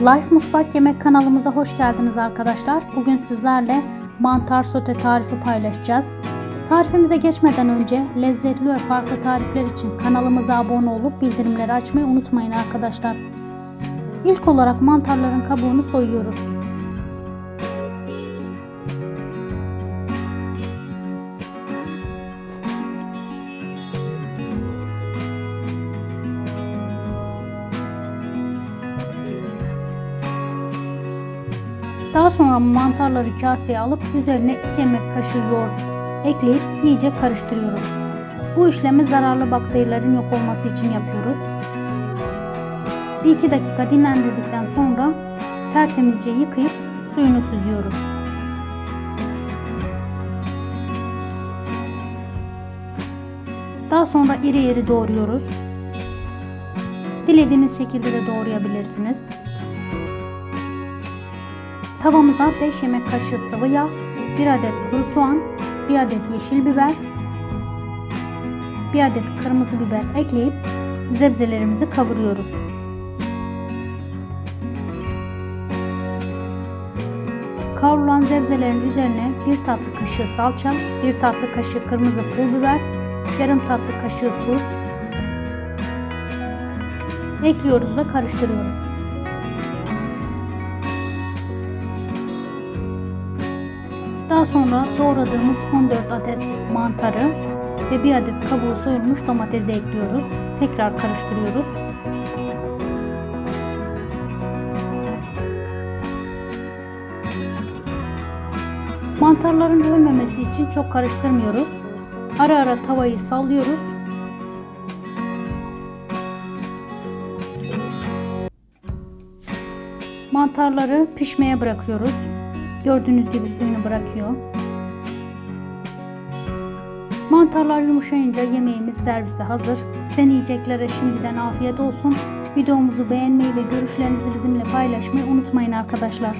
Life Mutfak Yemek kanalımıza hoş geldiniz arkadaşlar. Bugün sizlerle mantar sote tarifi paylaşacağız. Tarifimize geçmeden önce lezzetli ve farklı tarifler için kanalımıza abone olup bildirimleri açmayı unutmayın arkadaşlar. İlk olarak mantarların kabuğunu soyuyoruz. Daha sonra mantarları kaseye alıp üzerine 2 yemek kaşığı yoğurt ekleyip iyice karıştırıyoruz. Bu işlemi zararlı bakterilerin yok olması için yapıyoruz. 1-2 dakika dinlendirdikten sonra tertemizce yıkayıp suyunu süzüyoruz. Daha sonra iri iri doğruyoruz. Dilediğiniz şekilde de doğrayabilirsiniz. Tavamıza 5 yemek kaşığı sıvı yağ, 1 adet kuru soğan, 1 adet yeşil biber, 1 adet kırmızı biber ekleyip zebzelerimizi kavuruyoruz. Kavrulan zebzelerin üzerine 1 tatlı kaşığı salça, 1 tatlı kaşığı kırmızı pul biber, yarım tatlı kaşığı tuz ekliyoruz ve karıştırıyoruz. Daha sonra doğradığımız 14 adet mantarı ve 1 adet kabuğu soyulmuş domatesi ekliyoruz. Tekrar karıştırıyoruz. Mantarların ölmemesi için çok karıştırmıyoruz. Ara ara tavayı sallıyoruz. Mantarları pişmeye bırakıyoruz. Gördüğünüz gibi suyunu bırakıyor. Mantarlar yumuşayınca yemeğimiz servise hazır. Deneyeceklere şimdiden afiyet olsun. Videomuzu beğenmeyi ve görüşlerinizi bizimle paylaşmayı unutmayın arkadaşlar.